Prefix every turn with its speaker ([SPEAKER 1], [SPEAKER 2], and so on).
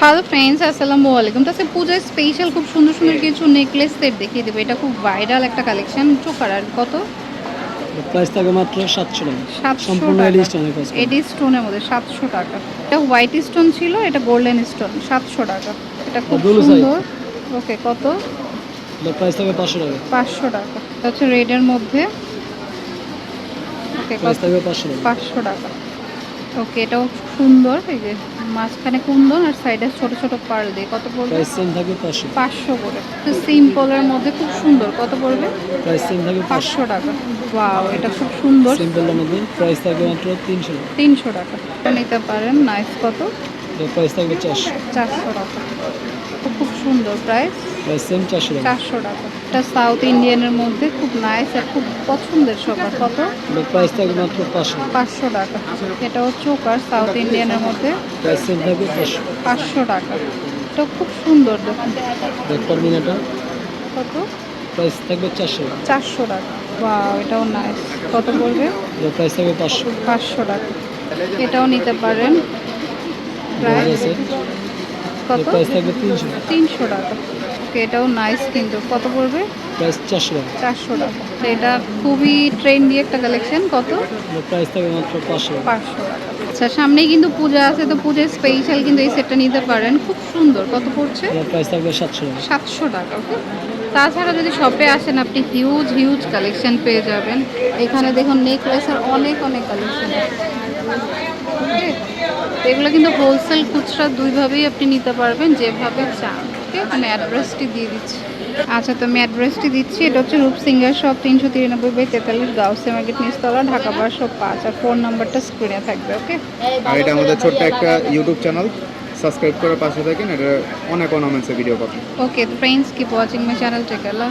[SPEAKER 1] Hello friends আসসালামু আলাইকুম। তাছে পূজায় স্পেশাল খুব সুন্দর সুন্দর কিছু নেকলেস সেট দেখিয়ে দেবো। এটা খুব ভাইরাল একটা কালেকশন চোখার আর কত?
[SPEAKER 2] প্রাইস থাকে মাত্র সাতশো টাকা।
[SPEAKER 1] সাতশো
[SPEAKER 2] সম্পূর্ণ এডি স্টোনের
[SPEAKER 1] মধ্যে সাতশো টাকা। এটা হোয়াইট স্টোন ছিল এটা গোল্ডেন স্টোন সাতশো টাকা। এটা খুব সুন্দর। ওকে কত?
[SPEAKER 2] প্রাইস থাকে পাঁচশো টাকা।
[SPEAKER 1] পাঁচশো টাকা। এটা হচ্ছে রেডের মধ্যে। ওকে
[SPEAKER 2] প্রাইস থাকবে পাঁচশো টাকা।
[SPEAKER 1] পাঁচশো টাকা। ওকে এটাও সুন্দর এই যে মাঝখানে কুন্দন আর সাইডে ছোট ছোট পার্ল দিয়ে। কত পড়বে?
[SPEAKER 2] প্রাইস সেম থাকবে পাঁচশো।
[SPEAKER 1] পাঁচশো করে। তো সিম্পলের মধ্যে খুব সুন্দর। কত পড়বে?
[SPEAKER 2] প্রাইস সেম থাকবে পাঁচশো।
[SPEAKER 1] পাঁচশো টাকা। ওয়াও এটা খুব সুন্দর।
[SPEAKER 2] সিম্পলের মধ্যে প্রাইস থাকবে মাত্র তিনশো টাকা।
[SPEAKER 1] তিনশো টাকা। এটা নিতে পারেন নাইস কত?
[SPEAKER 2] এটার প্রাইস থাকবে চারশো।
[SPEAKER 1] চারশো টাকা। তো খুব সুন্দর প্রাইস
[SPEAKER 2] প্রাইস সেম চারশো টাকা।
[SPEAKER 1] চারশো টাকা। এটা সাউথ ইন্ডিয়ানের মধ্যে খুব নাইস আর খুব পছন্দের সবার কত?
[SPEAKER 2] প্রাইস থাকবে মাত্র পাঁচশো।
[SPEAKER 1] পাঁচশো টাকা। এটাও চোকার সাউথ ইন্ডিয়ানের মধ্যে
[SPEAKER 2] প্রাইস থাকবে পাঁচশো।
[SPEAKER 1] টাকা। এটা খুব সুন্দর দেখুন।
[SPEAKER 2] এটা
[SPEAKER 1] কত?
[SPEAKER 2] প্রাইস থাকবে চারশো
[SPEAKER 1] চারশো টাকা। বা এটাও নাইস কত পড়বে?
[SPEAKER 2] প্রাইস থাকবে পাঁচশো।
[SPEAKER 1] পাঁচশো টাকা। এটাও নিতে পারেন।
[SPEAKER 2] আছে
[SPEAKER 1] কত?
[SPEAKER 2] প্রাইস থাকবে তিনশো।
[SPEAKER 1] তিনশো টাকা। ওকে, এটাও নাইস কিন্তু। কত পড়বে?
[SPEAKER 2] প্রাইস চারশো টাকা।
[SPEAKER 1] চারশো টাকা। তো এটা খুবই ট্রেন্ডি একটা কালেকশন কত?
[SPEAKER 2] প্রাইস থাকবে মাত্র পাঁচশো
[SPEAKER 1] পাঁচশো টাকা। আচ্ছা সামনেই কিন্তু পূজা আছে তো পূজার স্পেশাল কিন্তু এই সেটটা নিতে পারেন। খুব সুন্দর। কত পড়ছে?
[SPEAKER 2] প্রাইস থাকবে সাতশো টাকা।
[SPEAKER 1] সাতশো টাকা ওকে তাছাড়া যদি শপে আসেন আপনি হিউজ হিউজ কালেকশন পেয়ে যাবেন। এখানে দেখুন নেকলেসের অনেক অনেক কালেকশন এগুলো কিন্তু হোলসেল খুচরা দুইভাবেই আপনি নিতে পারবেন যেভাবে চান। ওকে মানে অ্যাড্রেসটি দিয়ে দিচ্ছি। আচ্ছা তো আমি অ্যাড্রেসটি দিচ্ছি। এটা হচ্ছে রূপসিঙ্গার শপ তিনশো তিরানব্বই বাই তেতাল্লিশ গাউসে মার্কেট নিচতলা ঢাকা বারোশো পাঁচ। আর ফোন নাম্বারটা স্ক্রিনে থাকবে ওকে
[SPEAKER 3] আর এটা আমাদের ছোট্ট একটা ইউটিউব চ্যানেল সাবস্ক্রাইব করে পাশে থাকেন এটা অনেক অনামেন্সে ভিডিও পাবেন।
[SPEAKER 1] Okay friends keep watching my channel tech Allah